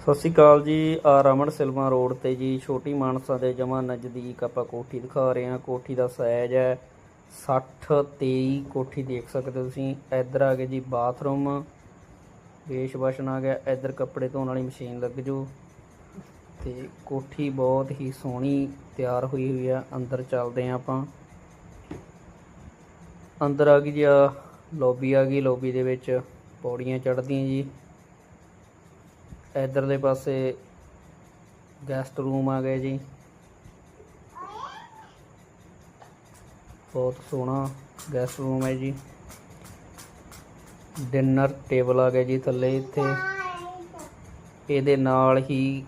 ਸਤਿ ਸ਼੍ਰੀ ਅਕਾਲ ਜੀ, ਆ ਰਮਨ ਸਿਲਵਾ ਰੋਡ ਤੇ ਜੀ, ਛੋਟੀ ਮਾਨਸਾ ਦੇ ਜਮਾ ਨਜ਼ਦੀਕ ਆਪਾਂ ਕੋਠੀ ਦਿਖਾ ਰਹੇ ਹਾਂ। ਕੋਠੀ ਦਾ ਸਾਈਜ਼ ਹੈ 60 23 ਕੋਠੀ ਦੇਖ ਸਕਦੇ ਹੋ ਤੁਸੀਂ। ਇੱਧਰ ਆ ਗਿਆ ਜੀ ਬਾਥਰੂਮ, ਵੇਸ਼ ਵਾਸ਼ਨ ਆ ਗਿਆ, ਇੱਧਰ ਕੱਪੜੇ ਧੋਣ ਵਾਲੀ ਮਸ਼ੀਨ ਲੱਗ ਜੂ। ਤੇ ਕੋਠੀ ਬਹੁਤ ਹੀ ਸੋਹਣੀ ਤਿਆਰ ਹੋਈ ਹੋਈ ਆ, ਅੰਦਰ ਚੱਲਦੇ ਹਾਂ ਆਪਾਂ। ਅੰਦਰ ਆ ਗਈ ਜੀ ਆ ਲੌਬੀ ਆ ਗਈ ਲੌਬੀ ਦੇ ਵਿੱਚ ਪੌੜੀਆਂ ਚੜ੍ਹਦੀਆਂ ਜੀ। ਇਧਰਲੇ ਪਾਸੇ ਗੈਸਟ ਰੂਮ ਆ ਗਏ ਜੀ। ਬਹੁਤ ਸੋਹਣਾ ਗੈਸਟ ਰੂਮ ਹੈ ਜੀ। ਡਿਨਰ ਟੇਬਲ ਆ ਗਿਆ ਜੀ ਥੱਲੇ ਇੱਥੇ। ਇਹਦੇ ਨਾਲ ਹੀ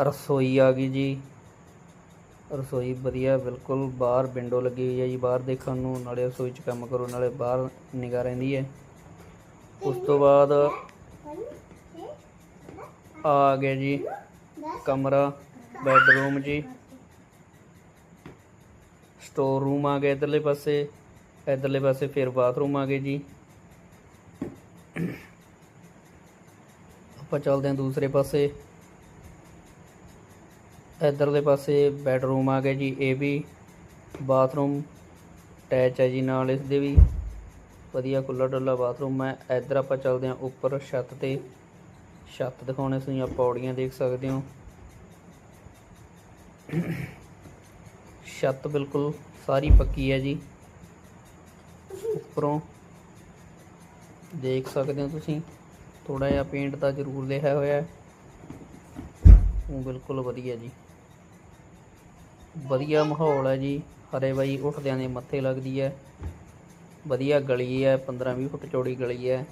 ਰਸੋਈ ਆ ਗਈ ਜੀ। ਰਸੋਈ ਵਧੀਆ, ਬਿਲਕੁਲ ਬਾਹਰ ਵਿੰਡੋ ਲੱਗੀ ਹੋਈ ਹੈ ਜੀ, ਬਾਹਰ ਦੇਖਣ ਨੂੰ। ਨਾਲੇ ਰਸੋਈ 'ਚ ਕੰਮ ਕਰੋ, ਨਾਲੇ ਬਾਹਰ ਨਿਗਾਹ ਰਹਿੰਦੀ ਹੈ। ਉਸ ਤੋਂ ਬਾਅਦ ਆ ਗਿਆ ਜੀ। ਕਮਰਾ, ਬੈੱਡਰੂਮ ਜੀ। ਸਟੋਰ ਰੂਮ ਆ ਗਿਆ ਇਧਰਲੇ ਪਾਸੇ। ਇਧਰਲੇ ਪਾਸੇ ਫਿਰ ਬਾਥਰੂਮ ਆ ਗਏ ਜੀ। ਆਪਾਂ ਚੱਲਦੇ ਹਾਂ ਦੂਸਰੇ ਪਾਸੇ। ਇਧਰਲੇ ਪਾਸੇ ਬੈੱਡਰੂਮ ਆ ਗਿਆ ਜੀ, ਇਹ ਵੀ। ਬਾਥਰੂਮ ਅਟੈਚ ਹੈ ਜੀ ਨਾਲ ਇਸ ਦੇ ਵੀ। ਵਧੀਆ ਖੁੱਲਾ ਡੁੱਲਾ ਬਾਥਰੂਮ ਹੈ। ਇਧਰ ਆਪਾਂ ਚੱਲਦੇ ਹਾਂ ਉੱਪਰ ਛੱਤ ਤੇ। ਛੱਤ ਦਿਖਾਉਣੇ ਤੁਸੀਂ ਆ ਪੌੜੀਆਂ ਦੇਖ ਸਕਦੇ ਹੋ। ਛੱਤ ਬਿਲਕੁਲ ਸਾਰੀ ਪੱਕੀ ਹੈ ਜੀ। ਉੱਪਰੋਂ ਦੇਖ ਸਕਦੇ ਹੋ ਤੁਸੀਂ ਥੋੜਾ ਜਿਹਾ ਪੇਂਟ ਤਾਂ ਜ਼ਰੂਰ ਲਿਆ ਹੋਇਆ ਹੈ। ਉਹ ਬਿਲਕੁਲ ਵਧੀਆ ਜੀ। ਵਧੀਆ ਮਾਹੌਲ ਹੈ ਜੀ। ਹਰੇ ਬਾਈ ਉੱਠਦਿਆਂ ਦੇ ਮੱਥੇ ਲੱਗਦੀ ਹੈ। ਵਧੀਆ ਗਲੀ ਹੈ 15 20 ਫੁੱਟ ਚੌੜੀ ਗਲੀ ਹੈ।